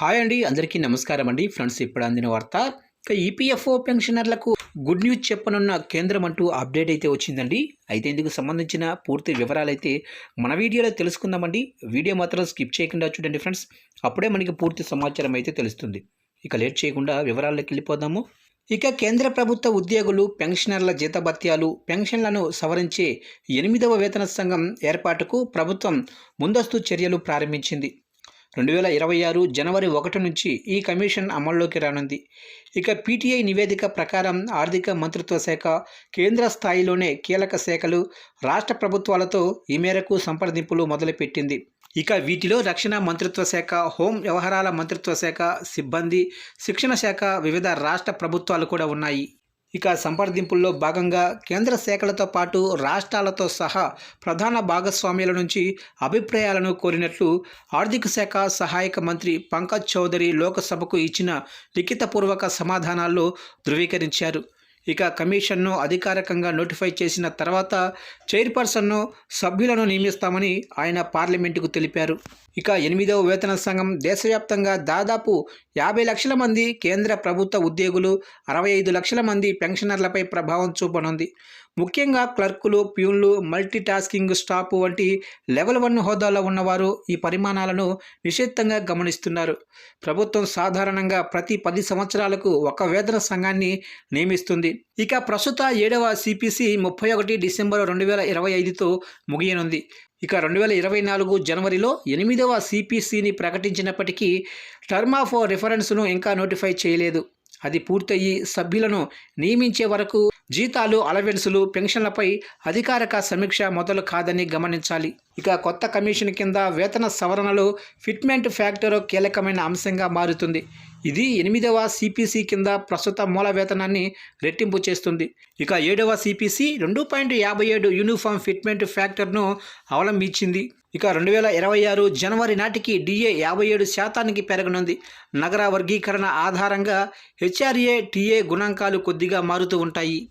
Hi అండి అందరికీ నమస్కారం అండి. ఫ్రెండ్స్ ఇప్పుడు అందిన వార్త. ఈపీఎఫ్ఓ పెన్షనర్లకు గుడ్ న్యూస్ చెప్పనున్న కేంద్రం అంటూ అప్డేట్ అయితే వచ్చిందండి. అయితే ఇందుకు సంబంధించిన పూర్తి వివరాలు అయితే మన వీడియోలో తెలుసుకుందామండి. వీడియో మాత్రం స్కిప్ చేయకుండా చూడండి ఫ్రెండ్స్. అప్పుడే మనకి పూర్తి సమాచారం అయితే తెలుస్తుంది. ఇక లేట్ చేయకుండా వివరాల్లోకి వెళ్ళిపోదాము. ఇక కేంద్ర ప్రభుత్వ ఉద్యోగులు పెన్షనర్ల జీతభత్యాలు పెన్షన్లను సవరించే ఎనిమిదవ వేతన సంఘం ఏర్పాటుకు ప్రభుత్వం ముందస్తు చర్యలు ప్రారంభించింది. రెండు వేల ఇరవై ఆరు జనవరి ఒకటి నుంచి ఈ కమిషన్ అమల్లోకి రానుంది. ఇక పీటీఐ నివేదిక ప్రకారం ఆర్థిక మంత్రిత్వ శాఖ కేంద్ర స్థాయిలోనే కీలక శాఖలు రాష్ట్ర ప్రభుత్వాలతో ఈ మేరకు సంప్రదింపులు మొదలుపెట్టింది. ఇక వీటిలో రక్షణ మంత్రిత్వ శాఖ హోం వ్యవహారాల మంత్రిత్వ శాఖ సిబ్బంది శిక్షణ శాఖ వివిధ రాష్ట్ర ప్రభుత్వాలు కూడా ఉన్నాయి. ఇక సంప్రదింపుల్లో భాగంగా కేంద్ర శాఖలతో పాటు రాష్ట్రాలతో సహా ప్రధాన భాగస్వామ్యాల నుంచి అభిప్రాయాలను కోరినట్లు ఆర్థిక శాఖ సహాయక మంత్రి పంకజ్ చౌదరి లోక్సభకు ఇచ్చిన లిఖితపూర్వక సమాధానాల్లో ధృవీకరించారు. ఇక కమిషన్ను అధికారికంగా నోటిఫై చేసిన తర్వాత చైర్పర్సన్ను సభ్యులను నియమిస్తామని ఆయన పార్లమెంటుకు తెలిపారు. ఇక ఎనిమిదవ వేతన సంఘం దేశవ్యాప్తంగా దాదాపు యాభై లక్షల మంది కేంద్ర ప్రభుత్వ ఉద్యోగులు అరవై ఐదు లక్షల మంది పెన్షనర్లపై ప్రభావం చూపనుంది. ముఖ్యంగా క్లర్కులు ప్యూన్లు మల్టీటాస్కింగ్ స్టాప్ స్టాఫ్ వంటి లెవెల్ వన్ హోదాలో ఉన్నవారు ఈ పరిమాణాలను నిశ్చితంగా గమనిస్తున్నారు. ప్రభుత్వం సాధారణంగా ప్రతి పది సంవత్సరాలకు ఒక వేతన సంఘాన్ని నియమిస్తుంది. ఇక ప్రస్తుత ఏడవ సిపిసి ముప్పై ఒకటి డిసెంబర్ రెండు వేల ఇరవై ఐదుతో ముగియనుంది. ఇక రెండు వేల ఇరవై నాలుగు జనవరిలో ఎనిమిదవ సిపిసిని ప్రకటించినప్పటికీ టర్మ్ ఆఫ్ రిఫరెన్స్ను ఇంకా నోటిఫై చేయలేదు. అది పూర్తయి సభ్యులను నియమించే వరకు జీతాలు అలవెన్సులు పెన్షన్లపై అధికారిక సమీక్ష మొదలు కాదని గమనించాలి. ఇక కొత్త కమిషన్ కింద వేతన సవరణలో ఫిట్మెంట్ ఫ్యాక్టర్ కీలకమైన అంశంగా మారుతుంది. ఇది ఎనిమిదవ సిపిసి కింద ప్రస్తుత మూల వేతనాన్ని రెట్టింపు చేస్తుంది. ఇక ఏడవ సిపిసి రెండు పాయింట్ యాభై ఏడు యూనిఫామ్ ఫిట్మెంట్ ఫ్యాక్టర్ను అవలంబించింది. ఇక రెండు వేల ఇరవై ఆరు జనవరి నాటికి డిఏ యాభై ఏడు శాతానికి పెరగనుంది. నగర వర్గీకరణ ఆధారంగా హెచ్ఆర్ఏ టీఏ గుణాంకాలు కొద్దిగా మారుతూ ఉంటాయి.